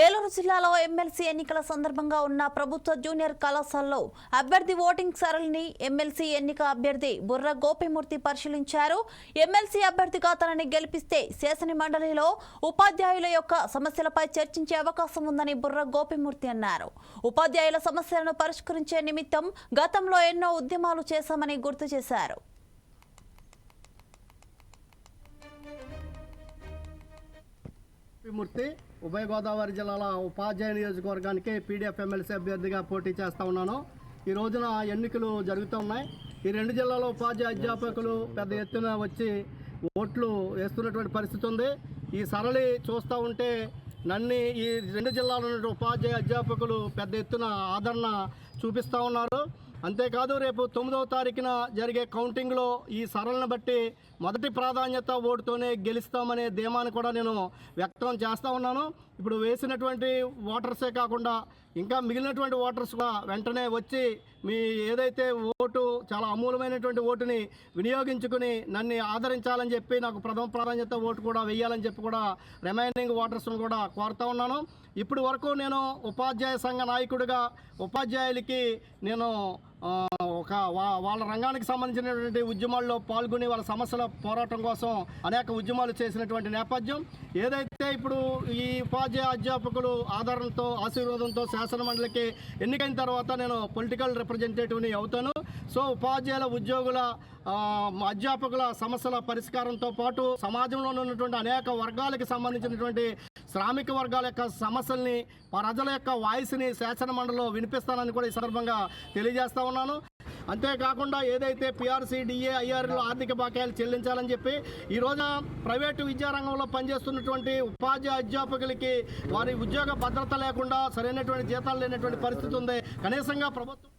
ఏలూరు జిల్లాలో ఎమ్మెల్సీ ఎన్నికల సందర్భంగా ఉన్న ప్రభుత్వ జూనియర్ కళాశాలలో అభ్యర్థి ఓటింగ్ సరళిని ఎమ్మెల్సీ ఎన్నిక అభ్యర్థి బుర్ర గోపిమూర్తి పరిశీలించారు. ఎమ్మెల్సీ అభ్యర్థిగా తనని గెలిపిస్తే శాసన మండలిలో ఉపాధ్యాయుల యొక్క సమస్యలపై చర్చించే అవకాశం ఉందని బుర్ర గోపిమూర్తి అన్నారు. ఉపాధ్యాయుల సమస్యలను పరిష్కరించే నిమిత్తం గతంలో ఎన్నో ఉద్యమాలు చేశామని గుర్తు చేశారు. మూర్తి ఉభయ గోదావరి జిల్లాల ఉపాధ్యాయ నియోజకవర్గానికి పీడీఎఫ్ ఎమ్మెల్సీ అభ్యర్థిగా పోటీ చేస్తూ ఉన్నాను. ఈ రోజున ఎన్నికలు జరుగుతున్నాయి ఈ రెండు జిల్లాలో ఉపాధ్యాయ అధ్యాపకులు పెద్ద ఎత్తున వచ్చి ఓట్లు వేస్తున్నటువంటి పరిస్థితి ఉంది. ఈ సరళి చూస్తూ ఉంటే నన్ను ఈ రెండు జిల్లాలో నుండి ఉపాధ్యాయ అధ్యాపకులు పెద్ద ఎత్తున ఆదరణ చూపిస్తూ ఉన్నారు. అంతేకాదు రేపు తొమ్మిదవ తారీఖున జరిగే కౌంటింగ్లో ఈ సరళను బట్టి మొదటి ప్రాధాన్యత ఓటుతోనే గెలుస్తామనే ధీమాను కూడా నేను వ్యక్తం చేస్తూ ఉన్నాను. ఇప్పుడు వేసినటువంటి ఓటర్సే కాకుండా ఇంకా మిగిలినటువంటి ఓటర్స్ కూడా వెంటనే వచ్చి మీ ఏదైతే ఓటు చాలా అమూలమైనటువంటి ఓటుని వినియోగించుకుని నన్ను ఆదరించాలని చెప్పి నాకు ప్రథమ ప్రాధాన్యత ఓటు కూడా వేయాలని చెప్పి కూడా రిమైనింగ్ ఓటర్స్ను కూడా కోరుతా ఉన్నాను. ఇప్పుడు వరకు నేను ఉపాధ్యాయ సంఘ నాయకుడిగా ఉపాధ్యాయులకి నేను ఒక వా- వాళ్ళ రంగానికి సంబంధించినటువంటి ఉద్యమాల్లో పాల్గొని వాళ్ళ సమస్యల పోరాటం కోసం అనేక ఉద్యమాలు చేసినటువంటి నేపథ్యం. ఏదైతే ఇప్పుడు ఈ ఉపాధ్యాయ అధ్యాపకులు ఆదరణతో ఆశీర్వాదంతో శాసన మండలికి ఎన్నికైన తర్వాత నేను పొలిటికల్ రిప్రజెంటేటివ్ని అవుతాను. సో ఉపాధ్యాయుల ఉద్యోగుల అధ్యాపకుల సమస్యల పరిష్కారంతో పాటు సమాజంలో ఉన్నటువంటి అనేక వర్గాలకు సంబంధించినటువంటి శ్రామిక వర్గాల యొక్క సమస్యల్ని ప్రజల యొక్క వాయిస్ని శాసనమండలిలో వినిపిస్తానని కూడా ఈ సందర్భంగా తెలియజేస్తా ఉన్నాను. అంతేకాకుండా ఏదైతే పిఆర్సీ డిఏ ఐఆర్లో ఆర్థిక బకాయిలు చెల్లించాలని చెప్పి ఈ రోజున ప్రైవేటు విద్యారంగంలో పనిచేస్తున్నటువంటి ఉపాధ్యాయ అధ్యాపకులకి వారి ఉద్యోగ భద్రత లేకుండా సరైనటువంటి జీతాలు లేనటువంటి పరిస్థితి ఉంది. కనీసంగా ప్రభుత్వం